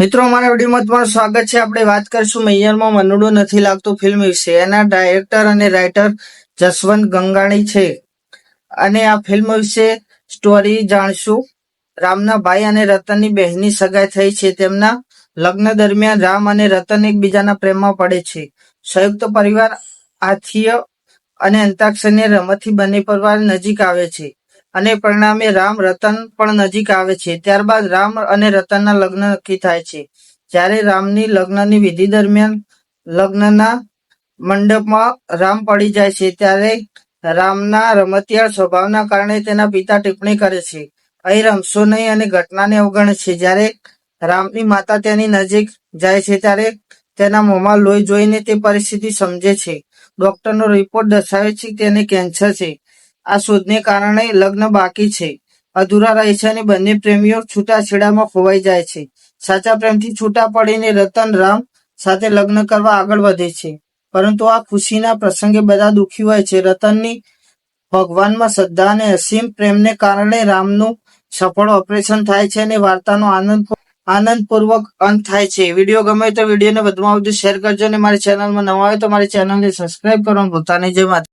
મિત્રો મારા વિડીયોમાં તમારું સ્વાગત છે. આપણે વાત કરીશું મૈયરમાં મનડું નથી લાગતું ફિલ્મ વિશે. એના ડાયરેક્ટર અને રાઇટર જસવંત ગંગાણી છે. અને આ ફિલ્મ વિશે સ્ટોરી જાણશું. રામના ભાઈ અને રતનની બહેનની સગાઈ થઈ છે. તેમના લગ્ન દરમિયાન રામ અને રતન એકબીજાના પ્રેમમાં પડે છે. સંયુક્ત પરિવાર, આથીય અને અંતાક્ષરની રમતથી બંને પરિવાર નજીક આવે છે. અને પરિણામે રામ રતન પણ નજીક આવે છે. ત્યારબાદ રામ અને રતનના લગ્ન નક્કી થાય છે. જ્યારે રામની લગ્નની વિધિ દરમિયાન લગ્નના મંડપમાં રામ પડી જાય છે, ત્યારે રામના રમતિયાળ સ્વભાવના કારણે તેના પિતા ટિપ્પણી કરે છે, અહીં રમશો નહીં અને ઘટનાને અવગણે છે. જ્યારે રામની માતા તેની નજીક જાય છે, ત્યારે તેના મોંમાં લોહી જોઈને તે પરિસ્થિતિ સમજે છે. ડોક્ટરનો રિપોર્ટ દર્શાવે છે કે તેને કેન્સર છે. આ શોધને કારણે લગ્ન બાકી છે. અધૂરા રહે છે અને બંને પ્રેમીઓ છૂટાછેડામાં ખોવાઈ જાય છે. સાચા પ્રેમથી છૂટા પડીને રતન, રામ સાથે લગ્ન કરવા આગળ વધે છે. પરંતુ આ ખુશીના પ્રસંગે બધા દુઃખી હોય છે. રતનની ભગવાનમાં શ્રદ્ધા અને અસીમ પ્રેમને કારણે રામનું સફળ ઓપરેશન થાય છે અને વાર્તાનો આનંદ આનંદપૂર્વક અંત થાય છે. વીડિયો ગમે તો વિડીયોને વધુમાં વધુ શેર કરજો અને મારી ચેનલમાં નવા હોય તો મારી ચેનલને સબસ્ક્રાઇબ કરવાનું ભૂલતા નહીં.